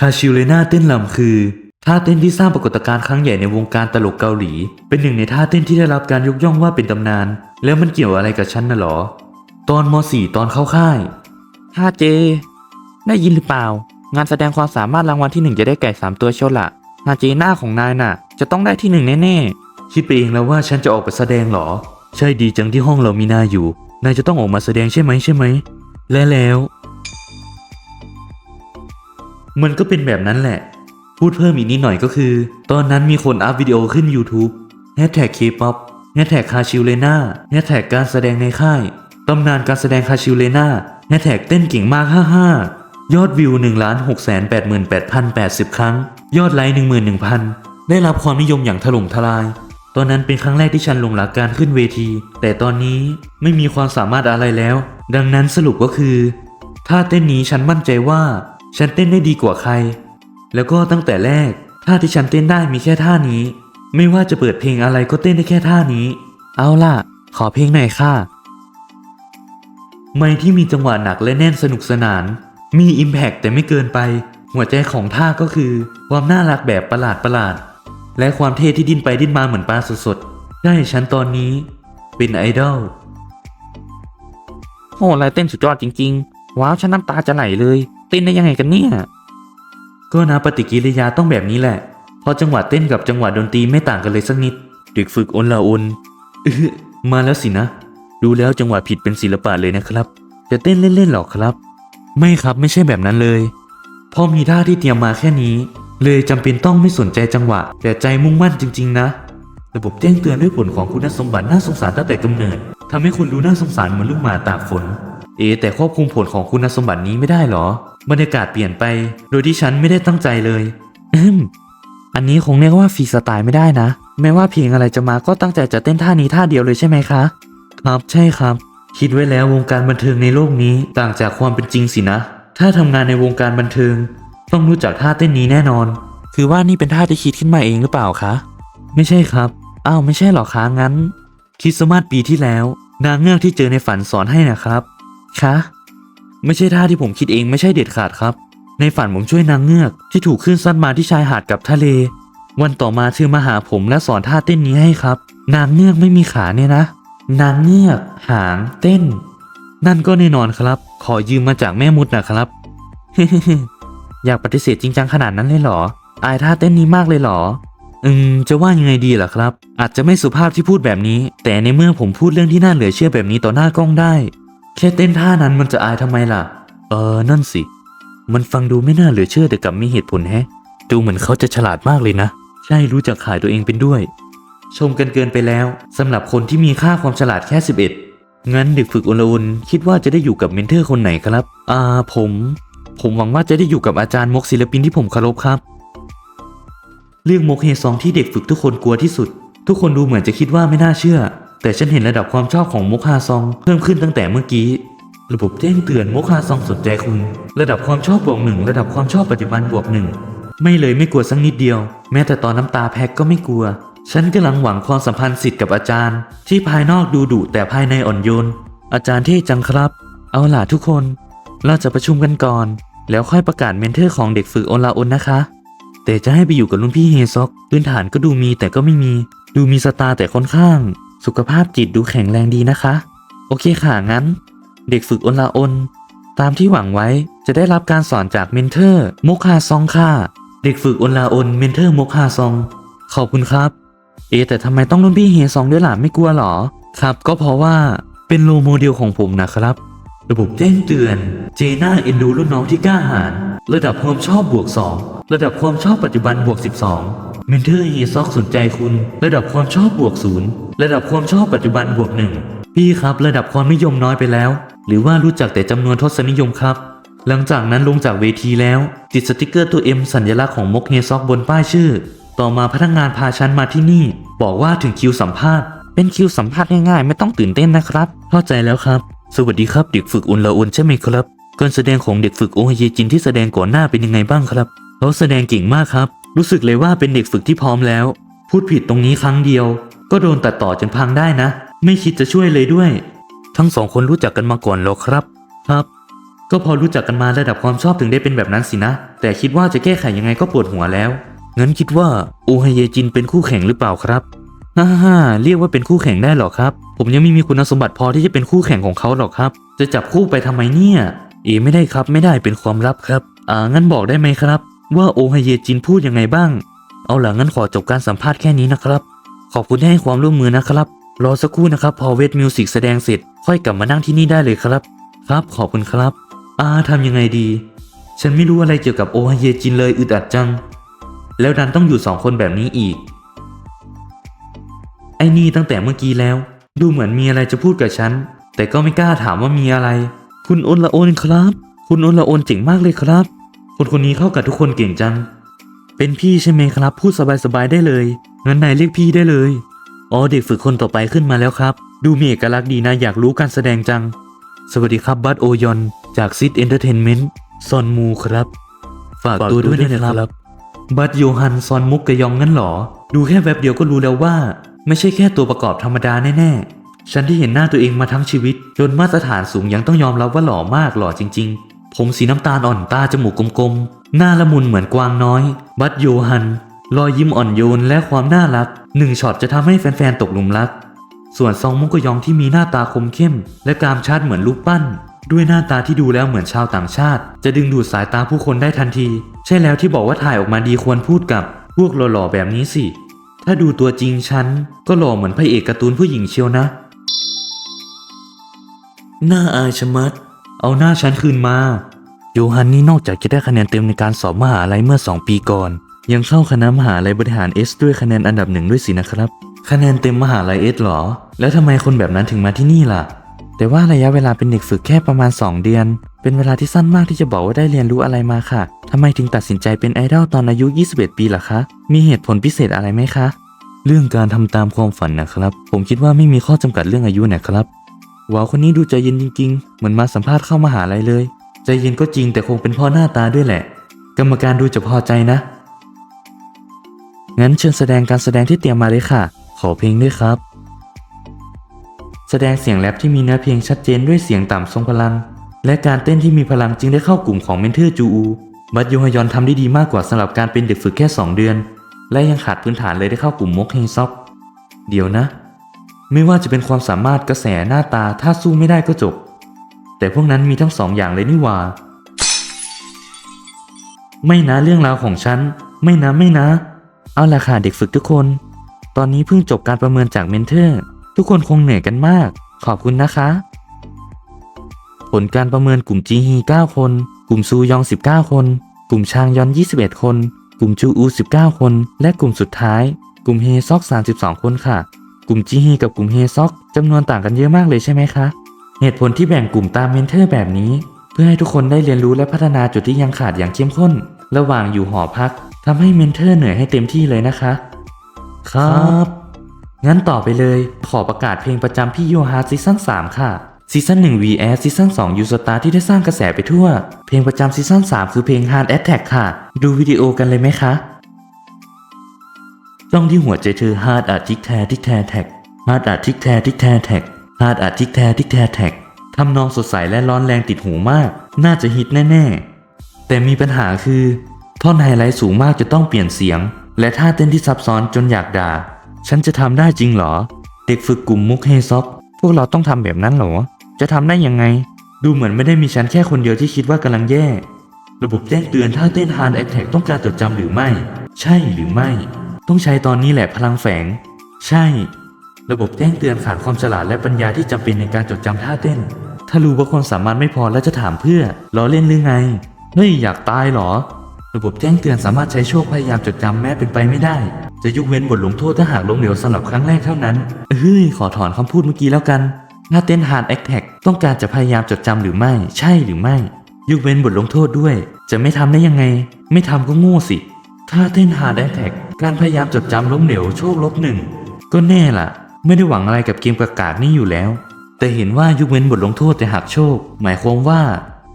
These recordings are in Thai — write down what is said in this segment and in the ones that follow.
คาชิวเลนาเต้นลำคือท่าเต้นที่สร้างปรากฏการณ์ครั้งใหญ่ในวงการตลกเกาหลี เป็นหนึ่งในท่าเต้นที่ได้รับการยกย่องว่าเป็นตำนาน แล้วมันเกี่ยวอะไรกับฉันน่ะหรอ ตอนม .4 ตอนเข้าค่ายถ้าเจ ได้ยินหรือเปล่า งานแสดงความสามารถรางวัลที่หนึ่งจะได้แก่สามตัวเชียวละนาเจหน้าของนายน่ะ จะต้องได้ที่หนึ่งแน่คิดไปเองแล้วว่าฉันจะออกไปแสดงเหรอ ใช่ดีจังที่ห้องเรามีนายอยู่ นายจะต้องออกมาแสดงใช่ไหมใช่ไหมและแล้ว มันก็เป็นแบบนั้นแหละ พูดเพิ่มอีกนิดหน่อยก็คือ ตอนนั้นมีคนอัพวิดีโอขึ้น YouTube แฮชแท็ก K-POP แฮชแท็กคาชิวเลนาแฮชแท็กการแสดงในค่ายตำนานการแสดงคาชิวเลนาแฮชแท็กเต้นเก่งมาก 55 ยอดวิว 1 6 8 8 8 0 80 ครั้ง ยอดไลค์11,000 ได้รับความนิยมอย่างถล่มทลาย ตอนนั้นเป็นครั้งแรกที่ฉันลงหลักการขึ้นเวที แต่ตอนนี้ไม่มีความสามารถอะไรแล้ว ดังนั้นสรุปก็คือ ถ้าเต้นนี้ฉันมั่นใจว่า ฉันเต้นได้ดีกว่าใคร แล้วก็ตั้งแต่แรกท่าที่ฉันเต้นได้มีแค่ท่านี้ ไม่ว่าจะเปิดเพลงอะไรก็เต้นได้แค่ท่านี้ เอาล่ะ ขอเพลงหน่อยค่ะ ไม่ที่มีจังหวะหนักและแน่นสนุกสนาน มีอิมแพกแต่ไม่เกินไป หัวใจของท่าก็คือ ความน่ารักแบบประหลาดประหลาด และความเท่ที่ดิ้นไปดิ้นมาเหมือนปลาสดๆได้ฉันตอนนี้ เป็นไอดอลโอ้ลายเต้นสุดยอดจริง ๆ ว้าวฉันน้ำตาจะไหลเลย เต้นได้ยังไงกันเนี่ย ก็นะปฏิกิริยาต้องแบบนี้แหละ เพราะจังหวะเต้นกับจังหวะดนตรีไม่ต่างกันเลยสักนิด เด็กฝึกอนละอนมาแล้วสินะ ดูแล้วจังหวะผิดเป็นศิลปะเลยนะครับ จะเต้นเล่นๆหรอครับ ไม่ครับไม่ใช่แบบนั้นเลยพราะมีท่าที่เตรียมมาแค่นี้ เลยจำเป็นต้องไม่สนใจจังหวะ แต่ใจมุ่งมั่นจริง ๆ นะ ระบบแจ้งเตือนด้วยผลของคุณสมบัติน่าสงสารตั้งแต่กำเนิดทำให้คุณดูน่าสงสารเหมือนลูกหมาตากฝน เอ แต่ควบคุมผลของคุณสมบัตินี้ไม่ได้หรอ บรรยากาศเปลี่ยนไป โดยที่ฉันไม่ได้ตั้งใจเลยอืมอันนี้คงเรียกว่าฟรีสไตล์ไม่ได้นะ แม้ว่าเพลงอะไรจะมาก็ตั้งใจจะเต้นท่านี้ท่าเดียวเลยใช่ไหมคะ ครับใช่ครับ คิดไว้แล้ววงการบันเทิงในโลกนี้ต่างจากความเป็นจริงสินะ ถ้าทำงานในวงการบันเทิง ต้องรู้จักท่าเต้นนี้แน่นอน คือว่านี่เป็นท่าที่คิดขึ้นมาเองหรือเปล่าคะ ไม่ใช่ครับอ้าวไม่ใช่หรอคะงั้นคริสต์มาสปีที่แล้ว นางเงือกที่เจอในฝันสอนให้นะครับ คะไม่ใช่ท่าที่ผมคิดเองไม่ใช่เด็ดขาดครับ ในฝันผมช่วยนางเงือกที่ถูกคลื่นซัดมาที่ชายหาดกับทะเล วันต่อมาเธอมาหาผมและสอนท่าเต้นนี้ให้ครับ นางเงือกไม่มีขาเนี่ยนะ นางเงือก หาง เต้น นั่นก็แน่นอนครับ ขอยืมมาจากแม่มุดนะครับอยากปฏิเสธจริงจังขนาดนั้นเลยเหรอ อายท่าเต้นนี้มากเลยเหรอ อืม จะว่ายังไงดีล่ะครับ อาจจะไม่สุภาพที่พูดแบบนี้ แต่ในเมื่อผมพูดเรื่องที่น่าเหลือเชื่อแบบนี้ต่อหน้ากล้องได้ แค่เต้นท่านั้นมันจะอายทำไมล่ะ เออ นั่นสิ มันฟังดูไม่น่าเหลือเชื่อแต่กลับมีเหตุผลแฮะ ดูเหมือนเขาจะฉลาดมากเลยนะ ใช่รู้จักขายตัวเองเป็นด้วย ชมกันเกินไปแล้วสำหรับคนที่มีค่าความฉลาดแค่ 11 งั้นเด็กฝึกอลวนคิดว่าจะได้อยู่กับเมนเทอร์คนไหนครับ อ่าผม ผมหวังว่าจะได้อยู่กับอาจารย์มกศิลปินที่ผมเคารพครับ เรื่องมกเฮซองที่เด็กฝึกทุกคนกลัวที่สุด ทุกคนดูเหมือนจะคิดว่าไม่น่าเชื่อ แต่ฉันเห็นระดับความชอบของมกฮาซองเพิ่มขึ้นตั้งแต่เมื่อกี้ ระบบแจ้งเตือนมกฮาซองสนใจคุณ ระดับความชอบบวกหนึ่งระดับความชอบปัจจุบันบวกหนึ่งไม่เลยไม่กลัวสักนิดเดียว แม้แต่ตอนน้ำตาแพ็กก็ไม่กลัว ฉันกำลังหวังความสัมพันธ์สิทธิ์กับอาจารย์ ที่ภายนอกดูดุแต่ภายในอ่อนโยน อาจารย์เท่จังครับ เอาล่ะทุกคน เราจะประชุมกันก่อน แล้วค่อยประกาศเมนเทอร์ของเด็กฝึกโอลาอนนะคะ แต่จะให้ไปอยู่กับรุ่นพี่เฮซอกพื้นฐานก็ดูมีแต่ก็ไม่มี ดูมีสตาร์แต่ค่อนข้าง สุขภาพจิตดูแข็งแรงดีนะคะ โอเคค่ะงั้น เด็กฝึกอนลาอนตามที่หวังไว้จะได้รับการสอนจากเมนเทอร์มกฮาซองค่ะ เด็กฝึกอนลาอนเมนเทอร์มกฮาซอง ขอบคุณครับ เอแต่ทำไมต้องรุ่นพี่เฮซองด้วยล่ะไม่กลัวหรอ ครับ ก็เพราะว่าเป็นโลโมเดลของผมนะครับ ระบบแจ้งเตือนเจน่าเอ็นดูรุ่นน้องที่กล้าหาญระดับความชอบบวก 2 ระดับความชอบปัจจุบันบวก 12 เมนเทอร์เฮซอกสนใจคุณ ระดับความชอบบวก0ระดับความชอบปัจจุบันบวก1พี่ครับระดับความนิยมน้อยไปแล้ว หรือว่ารู้จักแต่จำนวนทศนิยมครับ หลังจากนั้นลงจากเวทีแล้ว ติดสติกเกอร์ตัว M สัญลักษณ์ของมกเฮซอกบนป้ายชื่อ ต่อมาพนักงานพาฉันมาที่นี่ บอกว่าถึงคิวสัมภาษณ์เป็นคิวสัมภาษณ์ง่ายๆไม่ต้องตื่นเต้นนะครับ เข้าใจแล้วครับ สวัสดีครับเด็กฝึกอุนละอุนใช่ไหมครับการแสดงของเด็กฝึกโอฮเยจินที่แสดงก่อนหน้าเป็นยังไงบ้างครับเขาแสดงเก่งมากครับ รู้สึกเลยว่าเป็นเด็กฝึกที่พร้อมแล้ว พูดผิดตรงนี้ครั้งเดียว ก็โดนตัดต่อจนพังได้นะ ไม่คิดจะช่วยเลยด้วย ทั้งสองคนรู้จักกันมาก่อนหรอครับ ครับ ก็พอรู้จักกันมาระดับความชอบถึงได้เป็นแบบนั้นสินะ แต่คิดว่าจะแก้ไขยังไงก็ปวดหัวแล้ว งั้นคิดว่าโอไฮเยจินเป็นคู่แข่งหรือเปล่าครับฮ่าฮ่าเรียกว่าเป็นคู่แข่งได้หรอครับ ผมยังไม่มีคุณสมบัติพอที่จะเป็นคู่แข่งของเขาหรอกครับ จะจับคู่ไปทำไมเนี่ย เอไม่ได้ครับไม่ได้เป็นความลับครับ อ่างั้นบอกได้ไหมครับ ว่าโอไฮเยจินพูดยังไงบ้าง เอาหล่ะงั้นขอจบการสัมภาษณ์แค่นี้นะครับ ขอบคุณที่ให้ความร่วมมือนะครับ รอสักครู่นะครับ พอเวทมิวสิกแสดงเสร็จ ค่อยกลับมานั่งที่นี่ได้เลยครับ ครับขอบคุณครับ อาทำยังไงดี ฉันไม่รู้อะไรเกี่ยวกับโอฮเยจินเลยอึดอัดจัง แล้วดันต้องอยู่สองคนแบบนี้อีก ไอ้นี่ตั้งแต่เมื่อกี้แล้ว ดูเหมือนมีอะไรจะพูดกับฉัน แต่ก็ไม่กล้าถามว่ามีอะไร คุณโอนละโอนครับ คุณโอนละโอนเจ๋งมากเลยครับ คนคนนี้เข้ากับทุกคนเก่งจัง เป็นพี่ใช่ไหมครับ พูดสบายๆได้เลย งั้นนายเรียกพี่ได้เลย อ๋อเด็กฝึกคนต่อไปขึ้นมาแล้วครับ ดูมีเอกลักษณ์ดีนะอยากรู้การแสดงจัง สวัสดีครับบัตโอยอนจากซิดเอนเตอร์เทนเมนต์ซอนมูครับ ฝากตัวด้วยนะครับบัตโยฮันซอนมุกกะยองงั้นเหรอ ดูแค่แวบเดียวก็รู้แล้วว่า ไม่ใช่แค่ตัวประกอบธรรมดาแน่ๆฉันที่เห็นหน้าตัวเองมาทั้งชีวิต จนมาตรฐานสูงยังต้องยอมรับว่าหล่อมากหล่อจริง ๆ ผมสีน้ำตาลอ่อนตาจมูกกลมๆ หน้าละมุนเหมือนกวางน้อย บัตโยฮัน รอยยิ้มอ่อนโยนและความน่ารักหนึ่งช็อตจะทำให้แฟนๆ ตกหลุมรัก ส่วนซองมุกยองที่มีหน้าตาคมเข้ม และกรามชัดเหมือนรูปปั้น ด้วยหน้าตาที่ดูแล้วเหมือนชาวต่างชาติ จะดึงดูดสายตาผู้คนได้ทันที ใช่แล้วที่บอกว่าถ่ายออกมาดีควรพูดกับ พวกหล่อๆ แบบนี้สิ ถ้าดูตัวจริงฉันก็หล่อเหมือนพระเอกการ์ตูนผู้หญิงเชียวนะ หน้าอายชะมัด เอาหน้าฉันคืนมา โยฮันนี่นอกจากจะได้คะแนนเต็มในการสอบมหาลัยเมื่อ 2 ปีก่อน ยังเข้าคณะมหาลัยบริหารเอสด้วยคะแนนอันดับหนึ่งด้วยสินะครับ คะแนนเต็มมหาลัยเอสหรอ แล้วทำไมคนแบบนั้นถึงมาที่นี่ล่ะ แต่ว่าระยะเวลาเป็นเด็กฝึกแค่ประมาณ 2 เดือน เป็นเวลาที่สั้นมากที่จะบอกว่าได้เรียนรู้อะไรมาค่ะทำไมถึงตัดสินใจเป็นไอดอลตอนอายุ 21 ปีล่ะคะ มีเหตุผลพิเศษอะไรไหมคะ เรื่องการทำตามความฝันนะครับ ผมคิดว่าไม่มีข้อจำกัดเรื่องอายุนะครับ ว้าวคนนี้ดูใจเย็นจริงๆ เหมือนมาสัมภาษณ์เข้ามาหาลัยเลย ใจเย็นก็จริงแต่คงเป็นพ่อหน้าตาด้วยแหละ กรรมการดูจะพอใจนะ งั้นเชิญแสดงการแสดงที่เตรียมมาเลยค่ะ ขอเพลงด้วยครับ แสดงเสียงแรปที่มีเนื้อเพลงชัดเจนด้วยเสียงต่ำทรงพลัง และการเต้นที่มีพลังจึงได้เข้ากลุ่มของเมนเทอร์จูอู บัตโยฮยอนทำได้ดีมากกว่าสำหรับการเป็นเด็กฝึกแค่ 2 เดือน และยังขาดพื้นฐานเลยได้เข้ากลุ่มมกเฮซอกเดี๋ยวนะ ไม่ว่าจะเป็นความสามารถกระแสหน้าตาถ้าสู้ไม่ได้ก็จบ แต่พวกนั้นมีทั้งสองอย่างเลยนี่ว่า ไม่นะเรื่องราวของฉัน ไม่นะไม่นะ เอาละค่ะเด็กฝึกทุกคน ตอนนี้เพิ่งจบการประเมินจากเมนเทอร์ ทุกคนคงเหนื่อยกันมาก ขอบคุณนะคะ ผลการประเมินกลุ่มจีฮี9คน กลุ่มซูยอง 19 คน กลุ่มชางยอน 21 คน กลุ่มจูอู 19 คน และกลุ่มสุดท้าย กลุ่มเฮซอก 32 คนค่ะ กลุ่มจีฮีกับกลุ่มเฮซอกจำนวนต่างกันเยอะมากเลยใช่ไหมคะ เหตุผลที่แบ่งกลุ่มตามเมนเทอร์แบบนี้ เพื่อให้ทุกคนได้เรียนรู้และพัฒนาจุดที่ยังขาดอย่างเข้มข้น ระหว่างอยู่หอพักทำให้เมนเทอร์เหนื่อยให้เต็มที่เลยนะคะ ครับ งั้นต่อไปเลยขอประกาศเพลงประจำพี่โยฮาร์ซีซั่น3 ค่ะซีซั่น1 vs ซีซั่น2ยูสตาที่ได้สร้างกระแสไปทั่ว เพลงประจำซีซั่น3 คือเพลง Hard Attack ค่ะ ดูวิดีโอกันเลยไหมคะ จ้องที่หัวใจเธอ Hard อาทิกแททิกแทแท็ก Hard อาทิกแททิกแทแท็ก Hard อาทิกแททิกแทแท็กทำนองสดใสและร้อนแรงติดหูมาก น่าจะฮิตแน่ๆ แต่มีปัญหาคือท่อนไฮไลท์สูงมากจะต้องเปลี่ยนเสียง และท่าเต้นที่ซับซ้อนจนอยากด่า ฉันจะทำได้จริงเหรอ เด็กฝึกกลุ่มมุกเฮซอกพวกเราต้องทำแบบนั้นเหรอ จะทำได้ยังไง ดูเหมือนไม่ได้มีฉันแค่คนเดียวที่คิดว่ากำลังแย่ ระบบแจ้งเตือนท่าเต้น Hard Attack ต้องการจดจำหรือไม่ ใช่หรือไม่ ต้องใช้ตอนนี้แหละพลังแฝง ใช่ ระบบแจ้งเตือนขาดความฉลาดและปัญญาที่จำเป็นในการจดจำท่าเต้น ถ้ารู้ว่าความสามารถไม่พอแล้วจะถามเพื่อล้อเล่นหรือไงเฮ้ยอยากตายเหรอ ระบบแจ้งเตือนสามารถใช้โชคพยายามจดจำแม้เป็นไปไม่ได้ จะยกเว้นบทลงโทษถ้าหากล้มเหลวสำหรับครั้งแรกเท่านั้นเฮ้ยขอถอนคำพูดเมื่อกี้แล้วกันถ้าเต้น Hard Attack ต้องการจะพยายามจดจำหรือไม่ ใช่หรือไม่ยกเว้นบทลงโทษด้วย จะไม่ทำได้ยังไง ไม่ทำก็โง่สิ ถ้าเต้น Hard Attack การพยายามจดจำล้มเหลวโชคลบหนึ่งก็แน่ล่ะ ไม่ได้หวังอะไรกับเกมประกาศนี่อยู่แล้ว แต่เห็นว่ายกเว้นบทลงโทษแต่หักโชค หมายความว่า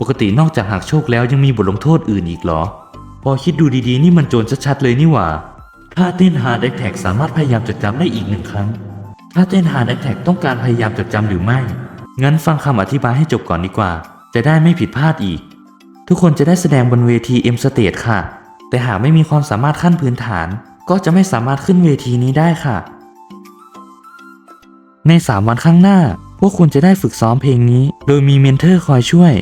ปกตินอกจากหักโชคแล้วยังมีบทลงโทษอื่นอีกเหรอ พอคิดดูดีๆ นี่มันโจรชัดๆเลยนี่หว่า ถ้าเต้น Hard Attack สามารถพยายามจดจำได้อีกหนึ่งครั้ง ถ้าเต้น Hard Attack ต้องการพยายามจดจำหรือไม่ งั้นฟังคำอธิบายให้จบก่อนดีกว่า จะได้ไม่ผิดพลาดอีก ทุกคนจะได้แสดงบนเวที M Stage ค่ะ แต่หากไม่มีความสามารถขั้นพื้นฐาน ก็จะไม่สามารถขึ้นเวทีนี้ได้ค่ะ ใน 3 วันข้างหน้า พวกคุณจะได้ฝึกซ้อมเพลงนี้ โดยมีเมนเทอร์คอยช่วย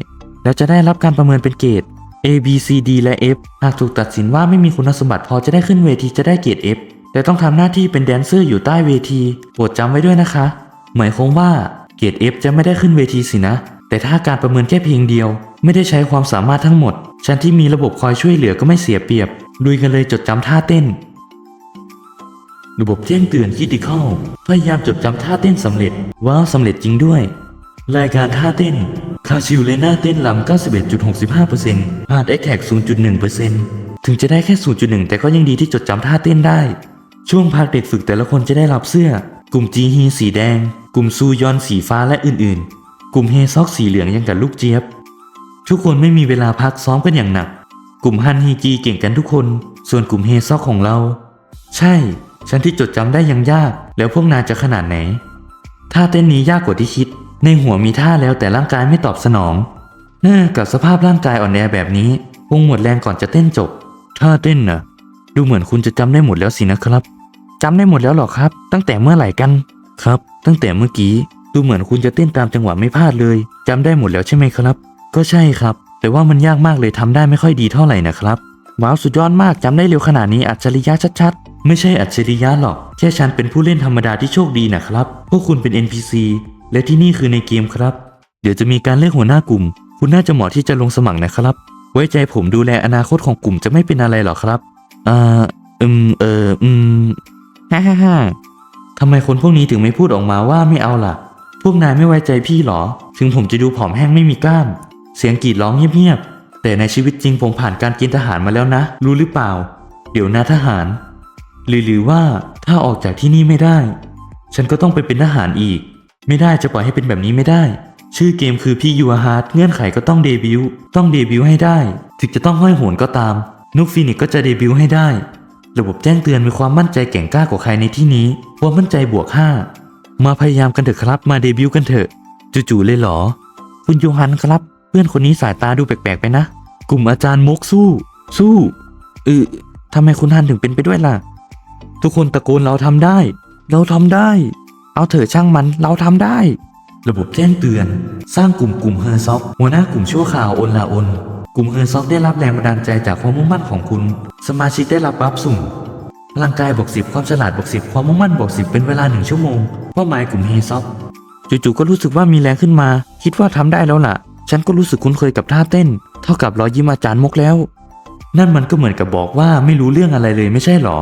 แล้วจะได้รับการประเมินเป็นเกรด A B C D และ F หากถูกตัดสินว่าไม่มีคุณสมบัติพอจะได้ขึ้นเวทีจะได้เกรด F แต่ต้องทำหน้าที่เป็นแดนเซอร์อยู่ใต้เวทีโปรดจำไว้ด้วยนะคะ หมายความว่าเกรด F จะไม่ได้ขึ้นเวทีสินะ แต่ถ้าการประเมินแค่เพลงเดียว ไม่ได้ใช้ความสามารถทั้งหมด ฉันที่มีระบบคอยช่วยเหลือก็ไม่เสียเปรียบลุยกันเลยจดจำท่าเต้น ระบบแจ้งเตือนคิด i ค a l พยายามจดจำท่าเต้นสำเร็จ ว้าวสำเร็จจริงด้วย รายการท่าเต้น คาชิวเลน่าเต้นลำ91.65%พาดแอคแท็ก0.1%ถึงจะได้แค่ 0.1 แต่ก็ยังดีที่จดจำท่าเต้นได้ ช่วงพักเด็กฝึกแต่ละคนจะได้รับเสื้อ กลุ่มจีฮีสีแดง กลุ่มซูยอนสีฟ้าและอื่นๆ กลุ่มเฮซอกสีเหลืองยังกับลูกเจี๊ยบ ทุกคนไม่มีเวลาพักซ้อมกันอย่างหนัก กลุ่มฮันฮีจีเก่งกันทุกคน ส่วนกลุ่มเฮซอกของเรา ใช่ ฉันที่จดจำได้ยังยาก แล้วพวกนายจะขนาดไหน ท่าเต้นนี้ยากกว่าที่คิด ในหัวมีท่าแล้วแต่ร่างกายไม่ตอบสนองเน่อกับสภาพร่างกายอ่อนแอแบบนี้คงหมดแรงก่อนจะเต้นจบ ท่าเต้นน่ะ ดูเหมือนคุณจะจำได้หมดแล้วสินะครับจำได้หมดแล้วหรอครับ ตั้งแต่เมื่อไหร่กัน ครับ ตั้งแต่เมื่อกี้ ดูเหมือนคุณจะเต้นตามจังหวะไม่พลาดเลยจำได้หมดแล้วใช่ไหมครับ ก็ใช่ครับ แต่ว่ามันยากมากเลยทำได้ไม่ค่อยดีเท่าไหร่นะครับว้าวสุดยอดมากจำได้เร็วขนาดนี้อัจฉริยะชัดๆ ไม่ใช่อัจฉริยะหรอก แค่ฉันเป็นผู้เล่นธรรมดาที่โชคดีนะครับ พวกคุณเป็น NPC และที่นี่คือในเกมครับ เดี๋ยวจะมีการเลือกหัวหน้ากลุ่ม คุณน่าจะเหมาะที่จะลงสมัครนะครับ ไว้ใจผมดูแลอนาคตของกลุ่มจะไม่เป็นอะไรหรอกครับอ่าอืมเอออืมฮ่าฮ่าฮ่าทำไมคนพวกนี้ถึงไม่พูดออกมาว่าไม่เอาล่ะ พวกนายไม่ไว้ใจพี่หรอ ถึงผมจะดูผอมแห้งไม่มีกล้าม เสียงกรีดร้องเงียบๆ แต่ในชีวิตจริงผมผ่านการกณฑ์ทหารมาแล้วนะ รู้หรือเปล่า เดี๋ยวนะทหาร หรือหรือว่าถ้าออกจากที่นี่ไม่ได้ ฉันก็ต้องไปเป็นทหารอีก ไม่ได้จะปล่อยให้เป็นแบบนี้ไม่ได้ ชื่อเกมคือพี่ยูฮาร์ดเงื่อนไขก็ต้องเดบิวต์ต้องเดบิวต์ให้ได้ ถึงจะต้องห้อยโหนก็ตาม นุกฟินิกก็จะเดบิวต์ให้ได้ ระบบแจ้งเตือนมีความมั่นใจแก่งกล้ากว่าใครในที่นี้ความมั่นใจบวก 5 มาพยายามกันเถอะครับมาเดบิวต์กันเถอะจู่ๆเลยเหรอ คุณยูฮันครับ เพื่อนคนนี้สายตาดูแปลกๆไปนะ กลุ่มอาจารย์มกสู้ สู้เออทำไมคุณฮันถึงเป็นไปด้วยล่ะ ทุกคนตะโกนเราทำได้ เราทำได้ เอาเถอะช่างมันเราทำได้ ระบบแจ้งเตือน สร้างกลุ่มกลุ่มเฮอร์ซ็อกหัวหน้ากลุ่มชั่วข่าวอนลาอนกลุ่มเฮอร์ซ็อกได้รับแรงบันดาลใจจากความมุ่งมั่นของคุณ สมาชิกได้รับบัฟสุ่มพลังกายบวกสิบความฉลาดบวกสิบความมุ่งมั่นบวกสิบเป็นเวลาหนึ่งชั่วโมงเป้าหมายกลุ่มเฮซ็อกจู่ๆก็รู้สึกว่ามีแรงขึ้นมา คิดว่าทำได้แล้วล่ะ ฉันก็รู้สึกคุ้นเคยกับท่าเต้น เท่ากับรอยยิ้มอาจารย์มกแล้ว นั่นมันก็เหมือนกับบอกว่าไม่รู้เรื่องอะไรเลยไม่ใช่หรอ